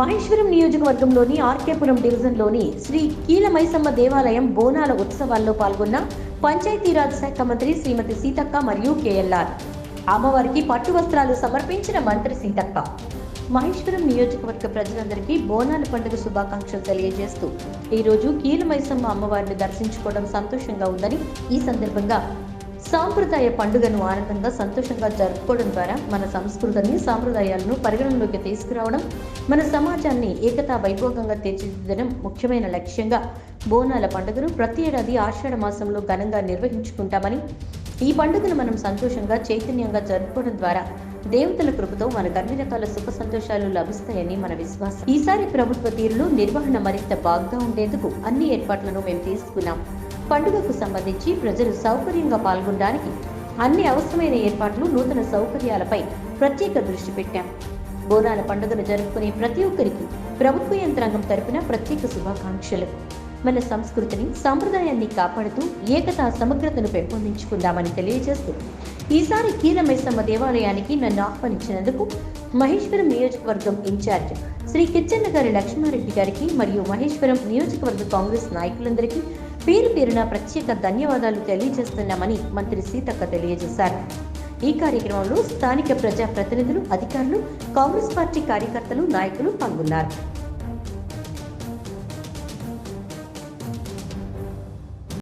మహేశ్వరం నియోజకవర్గంలోని ఆర్కేపురం డివిజన్లోని శ్రీ కీలమైసమ్మ దేవాలయం బోనాల ఉత్సవాల్లో పాల్గొన్న పంచాయతీరాజ్ శాఖ మంత్రి శ్రీమతి సీతక్క మరియు కేఎల్ఆర్. అమ్మవారికి పట్టు వస్త్రాలు సమర్పించిన మంత్రి సీతక్క. మహేశ్వరం నియోజకవర్గ ప్రజలందరికీ బోనాల పండుగ శుభాకాంక్షలు తెలియజేస్తూ ఈరోజు కీలమైసమ్మ అమ్మవారిని దర్శించుకోవడం సంతోషంగా ఉందని ఈ సందర్భంగా సాంప్రదాయ పండుగను ఆనందంగా సంతోషంగా జరుపుకోవడం ద్వారా మన సంస్కృతిని సాంప్రదాయాలను పరిగణనలోకి తీసుకురావడం మన సమాజాన్ని ఏకతా వైభోగంగా తీర్చిదిద్దడం ముఖ్యమైన లక్ష్యంగా బోనాల పండుగను ప్రతి ఏడాది ఆషాఢ మాసంలో ఘనంగా నిర్వహించుకుంటామని ఈ పండుగను మనం సంతోషంగా చైతన్యంగా జరుపుకోవడం ద్వారా దేవతల కృపతో మనకు అన్ని రకాల సుఖ సంతోషాలు లభిస్తాయని మన విశ్వాసం. ఈసారి ప్రభుత్వ తీరులో నిర్వహణ మరింత బాగా ఉండేందుకు అన్ని ఏర్పాట్లను మేము తీసుకున్నాం. పండుగకు సంబంధించి ప్రజలు సౌకర్యంగా పాల్గొనడానికి అన్ని అవసరమైన ఏర్పాట్లు నూతన సౌకర్యాలపై ప్రత్యేక దృష్టి పెట్టాం. బోనాల పండుగను జరుపుకునే ప్రతి ఒక్కరికి ప్రభుత్వ యంత్రాంగం తరపున ప్రత్యేక శుభాకాంక్షలు. మన సంస్కృతిని సాంప్రదాయాన్ని కాపాడుతూ ఏకతా సమగ్రతను పెంపొందించుకుందామని తెలియజేస్తూ ఈసారి కీలమైసమ్మ దేవాలయానికి నన్ను ఆహ్వానించినందుకు మహేశ్వరం నియోజకవర్గం ఇన్ఛార్జ్ శ్రీ కిచ్చన్న గారి లక్ష్మారెడ్డి గారికి మరియు మహేశ్వరం నియోజకవర్గ కాంగ్రెస్ నాయకులందరికీ పేరు పేరున ప్రత్యేక ధన్యవాదాలు తెలియజేస్తున్నామని మంత్రి సీతక్క తెలియజేశారు. ఈ కార్యక్రమంలో స్థానిక ప్రజా ప్రతినిధులు అధికారులు కాంగ్రెస్ పార్టీ కార్యకర్తలు నాయకులు పాల్గొన్నారు.